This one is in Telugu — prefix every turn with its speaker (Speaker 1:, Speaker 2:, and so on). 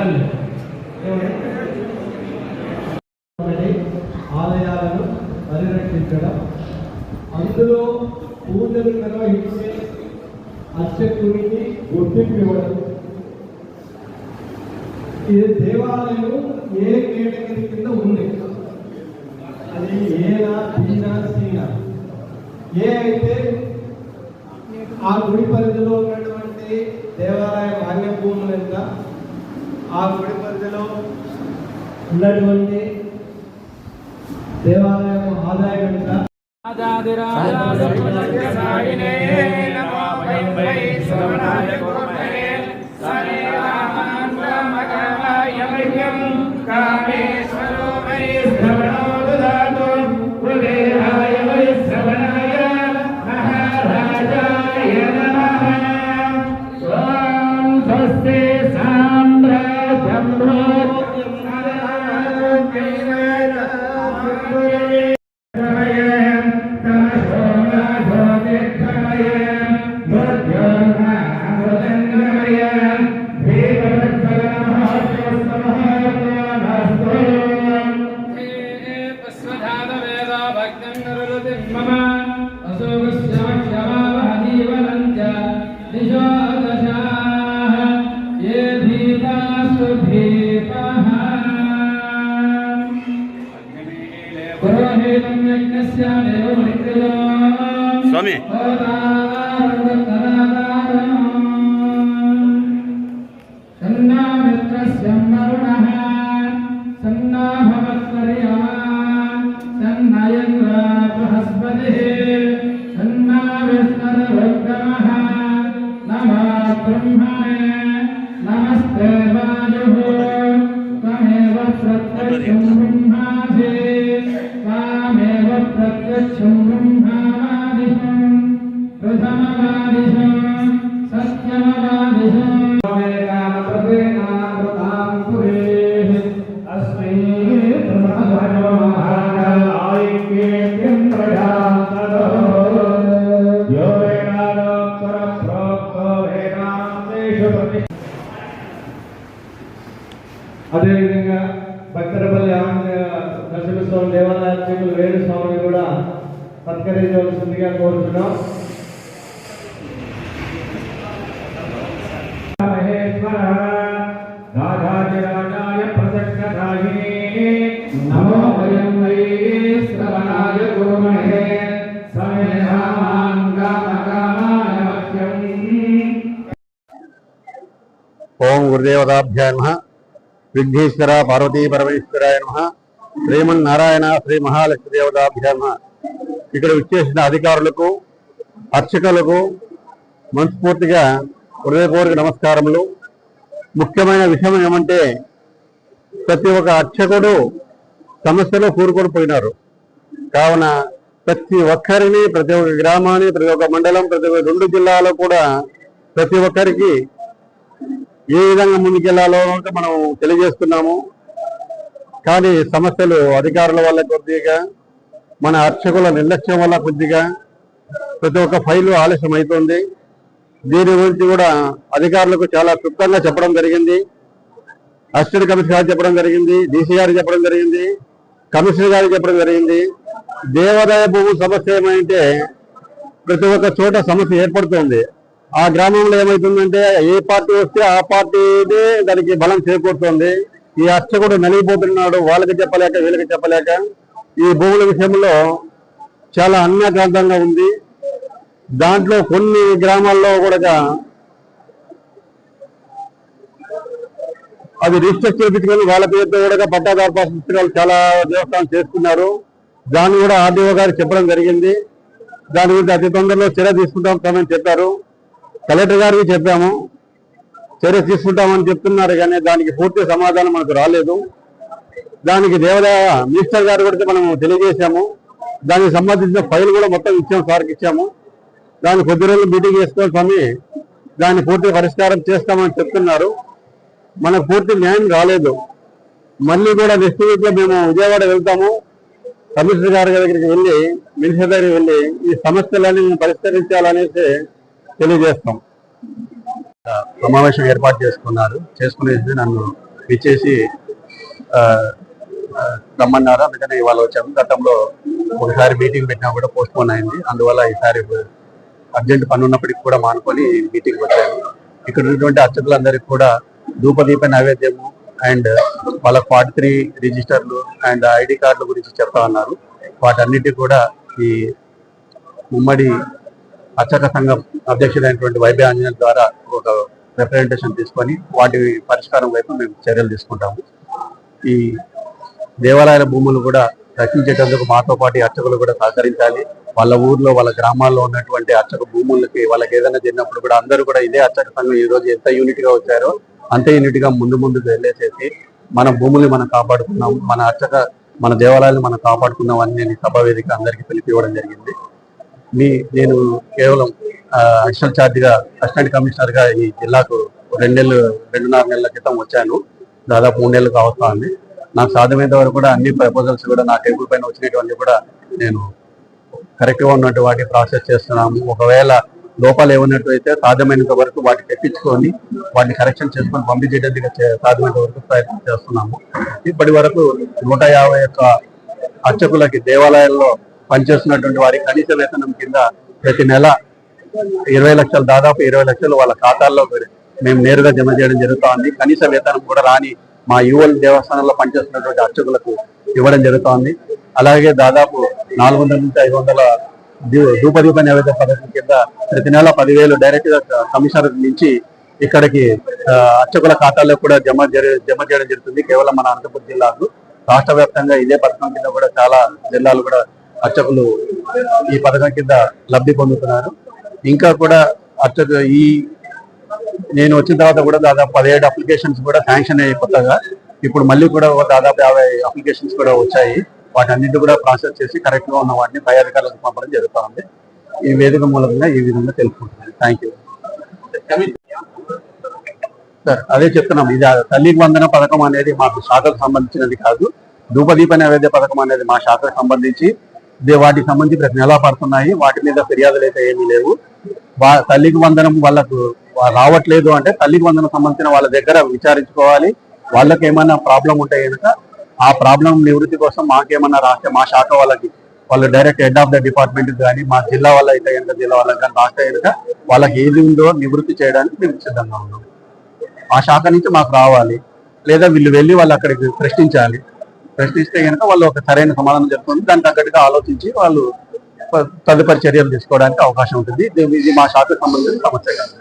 Speaker 1: మాట్లాడలేదు ఆలయాలను పరిరక్షించడం. అందులో పూజలు నిర్వహించే అర్చకుడికి గుర్తింపు ఇవ్వడం. ఇది దేవాలయం ఏ కేటగిరీ కింద ఉంది? అది ఏనా బీనా సీనా? ఏ అయితే ఆ గుడి పరిధిలో ఉన్నటువంటి దేవాలయ మాన్య భూములు ఎంత? ఆ గుడి పరిధిలో ఉన్నటువంటి దేవాలయం ఆదాయం
Speaker 2: రాజాదిరాజాయినే నమో ब्रह्मणे नमस्ते वायुः त्वमेव प्रत्यक्षं
Speaker 1: నరసింహస్వామి దేవాలయ అర్చకులు వేణు స్వామిని కూడా సత్కరించవలసిందిగా కోరుతున్నాం
Speaker 2: రాజాయ ప్రసన్నదాయినే నమో వయం వై శ్రవణాయ గురుమహే సమయమాంగామకామాయ మహ్యం
Speaker 3: ఓం గురుదేవతాభ్యాయ నమ విఘ్నేశ్వర పార్వతీ పరమేశ్వరాయ నమ శ్రీమన్నారాయణ శ్రీ మహాలక్ష్మి దేవతాభ్యాయ ఇక్కడ విచ్చేసిన అధికారులకు అర్చకులకు మనస్ఫూర్తిగా హృదయపూర్వక నమస్కారములు. ముఖ్యమైన విషయం ఏమంటే ప్రతి ఒక్క అర్చకుడు సమస్యలో కూరుకొని పోయినారు. కావున ప్రతి ఒక్కరిని ప్రతి ఒక్క గ్రామాన్ని ప్రతి ఒక్క మండలం ప్రతి ఒక్క రెండు జిల్లాలో కూడా ప్రతి ఒక్కరికి ఏ విధంగా ముందుకెళ్ళాలో అంటే మనం తెలియజేస్తున్నాము. కానీ సమస్యలు అధికారుల వల్ల కొద్దిగా మన అర్చకుల నిర్లక్ష్యం వల్ల కొద్దిగా ప్రతి ఒక్క ఫైలు ఆలస్యం అవుతుంది దీని గురించి కూడా అధికారులకు చాలా క్లుప్తంగా చెప్పడం జరిగింది. అసిస్టెంట్ కమిషనర్ గారు చెప్పడం జరిగింది డీసీ గారు చెప్పడం జరిగింది కమిషనర్ గారు చెప్పడం జరిగింది. దేవాదాయ భూమి సమస్య ఏమంటే ప్రతి ఒక్క చోట సమస్య ఏర్పడుతుంది. ఆ గ్రామంలో ఏమవుతుందంటే ఏ పార్టీ వస్తే ఆ పార్టీనే దానికి బలం చేకూరుతుంది. ఈ అర్చకుడు నలిగిపోతున్నాడు వాళ్ళకి చెప్పలేక వీళ్ళకి చెప్పలేక. ఈ భూముల విషయంలో చాలా అన్యాక్రాంతంగా ఉంది. దాంట్లో కొన్ని గ్రామాల్లో కూడా అది రిజిస్టర్ చేయించుకొని వాళ్ళ పేరుతో కూడా పట్టాదారు పాస్ పుస్తకాలు చాలా దేవస్థానం చేసుకున్నారు. దాన్ని కూడా ఆర్డీఓ గారు చెప్పడం జరిగింది. దాని గురించి అతి తొందరలో చర్య తీసుకుంటామని చెప్పారు. కలెక్టర్ గారికి చెప్పాము. చర్య తీసుకుంటామని చెప్తున్నారు కానీ దానికి పూర్తి సమాధానం మనకు రాలేదు. దానికి దేవాదాయ మినిస్టర్ గారు కూడా మనం తెలియజేశాము. దానికి సంబంధించిన ఫైల్ కూడా మొత్తం ఇచ్చాము సార్కి ఇచ్చాము. దాన్ని కొద్ది రోజులు మీటింగ్ చేసుకోవాలి స్వామి. దాన్ని పూర్తి పరిష్కారం చేస్తామని చెప్తున్నారు. మనకు పూర్తి న్యాయం రాలేదు. మళ్ళీ కూడా నెక్స్ట్ వీక్లో మేము విజయవాడ వెళ్తాము. కమిషనర్ గారి దగ్గరికి వెళ్ళి మినిస్టర్ దగ్గరికి వెళ్ళి ఈ సమస్యలన్నీ మేము పరిష్కరించాలనేసి తెలియజేస్తాం. సమావేశం ఏర్పాటు చేసుకున్నారు. చేసుకునేసి నన్ను
Speaker 4: విచ్చేసి రమ్మన్నారు. అందుకని ఇవాళ వచ్చాము. గతంలో ఒకసారి మీటింగ్ పెట్టినా కూడా పోస్ట్ పోన్ అయింది. అందువల్ల ఈసారి అర్జెంట్ పని ఉన్నప్పటికి కూడా మానుకొని మీటింగ్ వచ్చాను. ఇక్కడ ఉన్నటువంటి అర్చకులందరికీ కూడా ధూపదీప నైవేద్యము అండ్ వాళ్ళ ఫార్టీ త్రీ రిజిస్టర్లు అండ్ ఐడి కార్డుల గురించి చెప్తా ఉన్నారు. వాటన్నిటి కూడా ఈ ఉమ్మడి అర్చక సంఘం అధ్యక్షుడైనటువంటి వైభవ ఆంజనేయుల ద్వారా ఒక రిప్రజెంటేషన్ తీసుకొని వాటి పరిష్కారం వైపు మేము చర్యలు తీసుకుంటాము. ఈ దేవాలయాల భూములు కూడా రక్షించేటందుకు మాతో పాటు అర్చకులు కూడా సహకరించాలి. వాళ్ళ ఊర్లో వాళ్ళ గ్రామాల్లో ఉన్నటువంటి అర్చక భూములకి వాళ్ళకి ఏదైనా జరిగినప్పుడు కూడా అందరూ కూడా ఇదే అర్చక సంఘం ఈ రోజు ఎంత యూనిట్గా వచ్చారో అంతే యూనిట్గా ముందు ముందుకు వెళ్ళేసేసి మన భూముల్ని మనం కాపాడుకున్నాం. మన అర్చక మన దేవాలయాలను మనం కాపాడుకున్నాం అని నేను సభా వేదిక అందరికీ పిలిపి ఇవ్వడం జరిగింది. మీ నేను కేవలం అడిషనల్ ఛార్జ్గా అసిస్టెంట్ కమిషనర్గా ఈ జిల్లాకు రెండు నెలలు రెండున్నర నెలల క్రితం వచ్చాను. దాదాపు మూడు నెలలు కావస్తుంది నాకు సాధ్యమైనంత వరకు కూడా అన్ని ప్రపోజల్స్ కూడా నా టేబుల్ పైన వచ్చినటువంటి కూడా నేను కరెక్ట్గా ఉన్నట్టు వాటి ప్రాసెస్ చేస్తున్నాము. ఒకవేళ లోపాలు ఏమన్నట్టు అయితే సాధ్యమైనంత వరకు వాటిని తెప్పించుకొని వాటిని కరెక్షన్ చేసుకొని పంపించేటట్టుగా సాధ్యమైనంత వరకు ప్రయత్నం చేస్తున్నాము. ఇప్పటి వరకు నూట యాభై ఒక్క అర్చకులకి దేవాలయాల్లో పనిచేస్తున్నటువంటి వారి కనీస వేతనం కింద ప్రతి నెల ఇరవై లక్షలు దాదాపు ఇరవై లక్షలు వాళ్ళ ఖాతాల్లో మేము నేరుగా జమ చేయడం జరుగుతోంది. కనీస వేతనం కూడా రాని మా యువల్ దేవస్థానంలో పనిచేస్తున్నటువంటి అర్చకులకు ఇవ్వడం జరుగుతోంది. అలాగే దాదాపు నాలుగు వందల నుంచి ఐదు వందల దీ- ధూపదీప నైవేద్య పథకం కింద ప్రతి నెల పదివేలు డైరెక్ట్గా కమిషనర్ నుంచి ఇక్కడికి అర్చకుల ఖాతాల్లో కూడా జమ జరి జమ చేయడం జరుగుతుంది. కేవలం మన అనంతపురం జిల్లాకు. రాష్ట్ర వ్యాప్తంగా ఇదే పథకం కింద కూడా చాలా జిల్లాలు కూడా అర్చకులు ఈ పథకం కింద లబ్ధి పొందుతున్నారు. ఇంకా కూడా అర్చక ఈ నేను వచ్చిన తర్వాత కూడా దాదాపు పదిహేడు అప్లికేషన్స్ కూడా శాంక్షన్ అయ్యి కొత్తగా. ఇప్పుడు మళ్ళీ కూడా ఒక దాదాపు యాభై అప్లికేషన్స్ కూడా వచ్చాయి. వాటన్నింటి కూడా ప్రాసెస్ చేసి కరెక్ట్గా ఉన్న వాటిని పై అధికారులకు పంపడం జరుగుతూ ఉంది ఈ వేదిక మూలంగా ఈ విధంగా తెలుసుకుంటున్నాను థ్యాంక్ యూ సార్ అదే చెప్తున్నాం. ఇది ఆ తల్లికి వందన పథకం అనేది మాకు శాఖకు సంబంధించినది కాదు. ధూపదీప నైవేద్య పథకం అనేది మా శాఖకు సంబంధించి వాటికి సంబంధించి ప్రతి నెలా పడుతున్నాయి? వాటి మీద ఫిర్యాదులు అయితే ఏమీ లేవు. తల్లికి వందనం వాళ్ళకు రావట్లేదు అంటే తల్లికి వందనం సంబంధించిన వాళ్ళ దగ్గర విచారించుకోవాలి. వాళ్ళకి ఏమైనా ప్రాబ్లం ఉంటే కనుక ఆ ప్రాబ్లం నివృత్తి కోసం మాకేమన్నా రాస్తే మా శాఖ వాళ్ళకి వాళ్ళు direct head of the department కానీ మా జిల్లా వాళ్ళ అయితే కనుక జిల్లా వాళ్ళకి కానీ రాస్తే కనుక వాళ్ళకి ఏది ఉందో నివృత్తి చేయడానికి మేము సిద్ధంగా ఉన్నాం. ఆ శాఖ నుంచి మాకు రావాలి. లేదా వీళ్ళు వెళ్ళి వాళ్ళు అక్కడికి ప్రశ్నించాలి. ప్రశ్నిస్తే కనుక వాళ్ళు ఒక సరైన సమాధానం చెప్తుంది. దానికి తగ్గట్టుగా ఆలోచించి వాళ్ళు తదుపరి చర్యలు తీసుకోవడానికి అవకాశం ఉంటుంది. ఇది ఇది మా శాఖకు సంబంధించిన సమస్య కాదు.